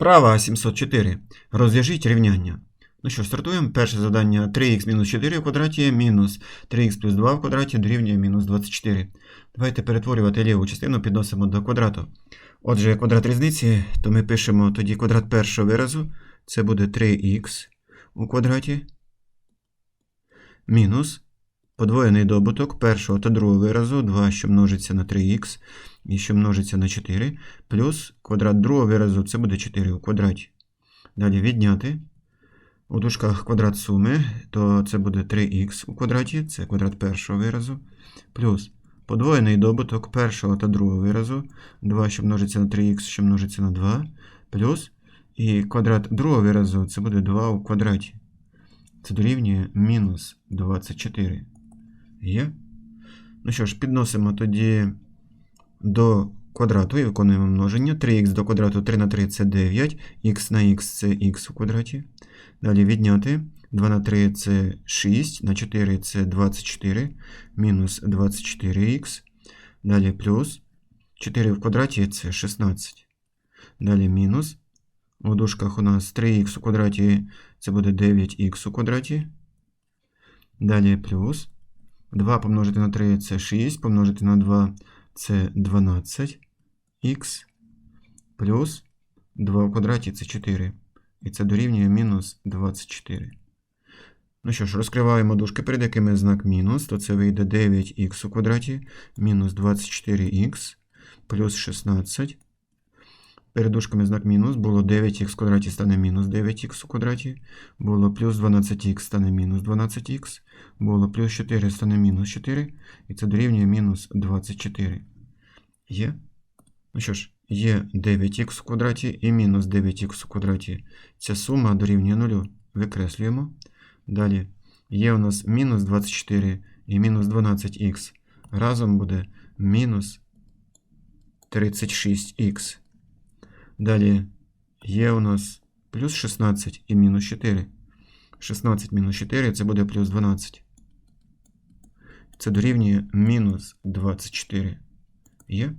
Вправа 704. Розв'яжіть рівняння. Ну що, стартуємо. Перше завдання 3х мінус 4 в квадраті мінус 3х плюс 2 в квадраті дорівнює мінус 24. Давайте перетворювати ліву частину, підносимо до квадрату. Отже, квадрат різниці, то ми пишемо тоді квадрат першого виразу. Це буде 3х у квадраті. Мінус подвоєний добуток першого та другого виразу 2, що множиться на 3х і що множиться на 4, плюс квадрат другого виразу це буде 4 у квадраті. Далі відняти. У дужках квадрат суми, то це буде 3х у квадраті, це квадрат першого виразу, плюс подвоєний добуток першого та другого виразу, 2, що множиться на 3х, що множиться на 2, плюс і квадрат другого виразу це буде 2 у квадраті. Це дорівнює мінус 24. Є? Ну що ж, підносимо тоді до квадрату і виконуємо множення. 3х до квадрату 3 на 3 це 9, х на х це х у квадраті. Далі відняти 2 на 3 це 6, на 4 це 24, мінус 24х. Далі плюс 4 в квадраті це 16. Далі мінус. У дужках у нас 3х у квадраті це буде 9х у квадраті. Далі плюс. 2 помножити на 3 це 6, помножити на 2 це 12х. Плюс 2 у квадраті це 4. І це дорівнює мінус 24. Ну що ж, розкриваємо дужки, перед якими знак мінус, то це вийде 9х у квадраті, мінус 24х, плюс 16. Перед дужками знак мінус було 9х в квадраті стане мінус 9х у квадраті, було плюс 12х стане мінус 12х, було плюс 4 стане мінус 4, і це дорівнює мінус 24. Є? Ну що ж, є 9х в квадраті і мінус 9х у квадраті. Ця сума дорівнює 0. Викреслюємо. Далі є у нас мінус 24 і мінус 12х. Разом буде мінус 36х. Далі є у нас плюс 16 і мінус 4. 16 мінус 4 це буде плюс 12. Це дорівнює мінус 24. Є?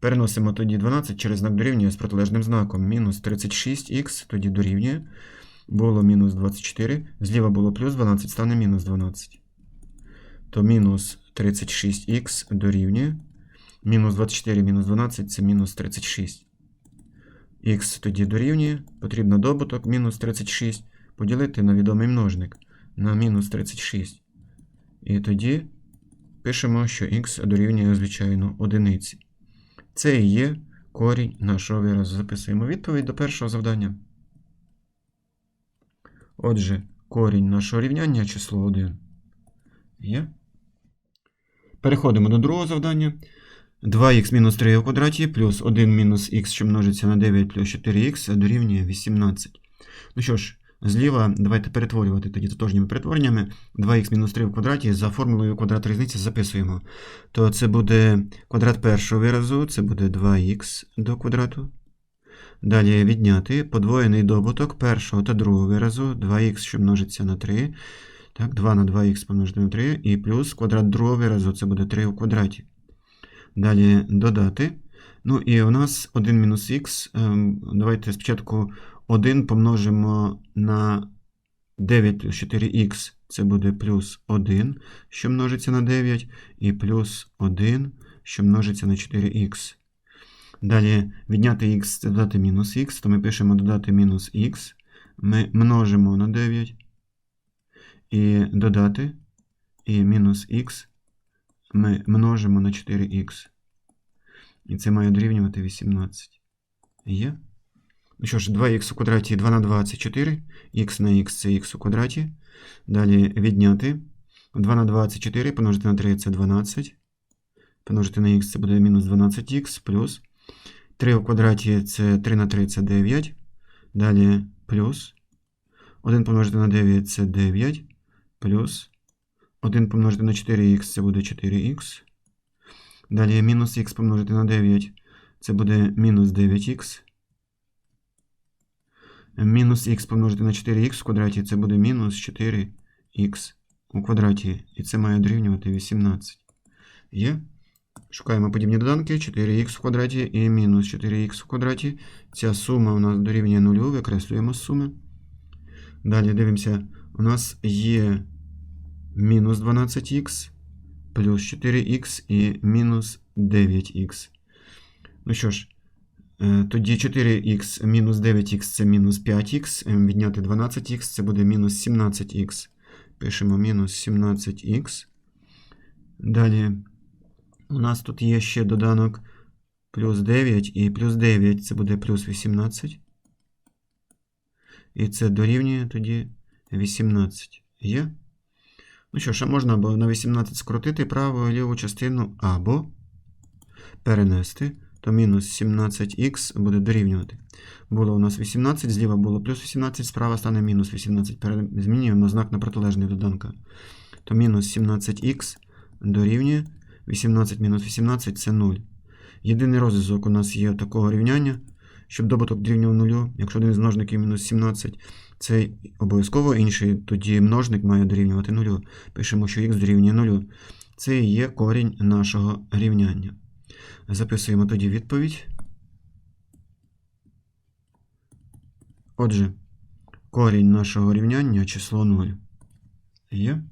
Переносимо тоді 12 через знак дорівнює з протилежним знаком. Мінус 36х, тоді дорівнює. Було мінус 24. Зліва було плюс 12, стане мінус 12. То мінус 36х дорівнює. Мінус 24 мінус 12 це мінус 36. Х тоді дорівнює. Потрібно добуток мінус 36 поділити на відомий множник на мінус 36. І тоді пишемо, що х дорівнює, звичайно, одиниці. Це і є корінь нашого виразу. Записуємо відповідь до першого завдання. Отже, корінь нашого рівняння число 1. Є. Переходимо до другого завдання. 2х мінус 3 у квадраті плюс 1 мінус х, що множиться на 9 плюс 4х дорівнює 18. Ну що ж, зліва давайте перетворювати тоді тотожніми перетвореннями. 2х мінус 3 в квадраті за формулою квадрат різниці записуємо. То це буде квадрат першого виразу, це буде 2х до квадрату. Далі відняти подвоєний добуток першого та другого виразу 2х, що множиться на 3. Так, 2 на 2х помножити на 3, і плюс квадрат другого виразу це буде 3 у квадраті. Далі додати. Ну і у нас 1 мінус х. Давайте спочатку 1 помножимо на 9 4х, Це буде плюс 1, що множиться на 9, і плюс 1, що множиться на 4х. Далі відняти х це додати мінус х, то ми пишемо додати мінус х. Ми множимо на 9. І додати. І мінус х ми множимо на 4х. І це має дорівнювати 18. Є? Ну що ж, 2х у квадраті 2 на 2 це 4. х на х це х у квадраті. Далі відняти. 2 на 2 це 4, помножити на 3 це 12. Помножити на х це буде мінус 12х плюс. 3 у квадраті це 3 на 3 це 9. Далі плюс. 1 помножити на 9 це 9. Плюс. 1 помножити на 4х це буде 4х. Далі мінус х помножити на 9 це буде мінус 9х. Мінус х помножити на 4х в квадраті це буде мінус 4х у квадраті. І це має дорівнювати 18. Є? Шукаємо подібні доданки 4х в квадраті і мінус 4х в квадраті. Ця сума у нас дорівнює 0, викреслюємо з суми. Далі дивимося, у нас є мінус 12х, плюс 4х і мінус 9х. Ну що ж, е, тоді 4х мінус 9х це мінус 5х, е, відняти 12х це буде мінус 17х. Пишемо мінус 17х. Далі у нас тут є ще доданок плюс 9 і плюс 9 це буде плюс 18. І це дорівнює тоді 18. Є? Ну що ж, можна або на 18 скоротити праву і ліву частину, або перенести, то мінус 17х буде дорівнювати. Було у нас 18, зліва було плюс 18, справа стане мінус 18. Змінюємо знак на протилежний доданка. То мінус 17х дорівнює 18 мінус 18 це 0. Єдиний розв'язок у нас є такого рівняння, щоб добуток дорівнював 0. Якщо один з множників мінус 17, це обов'язково інший тоді множник має дорівнювати 0. Пишемо, що х дорівнює 0. Це і є корінь нашого рівняння. Записуємо тоді відповідь. Отже, корінь нашого рівняння число 0. Є.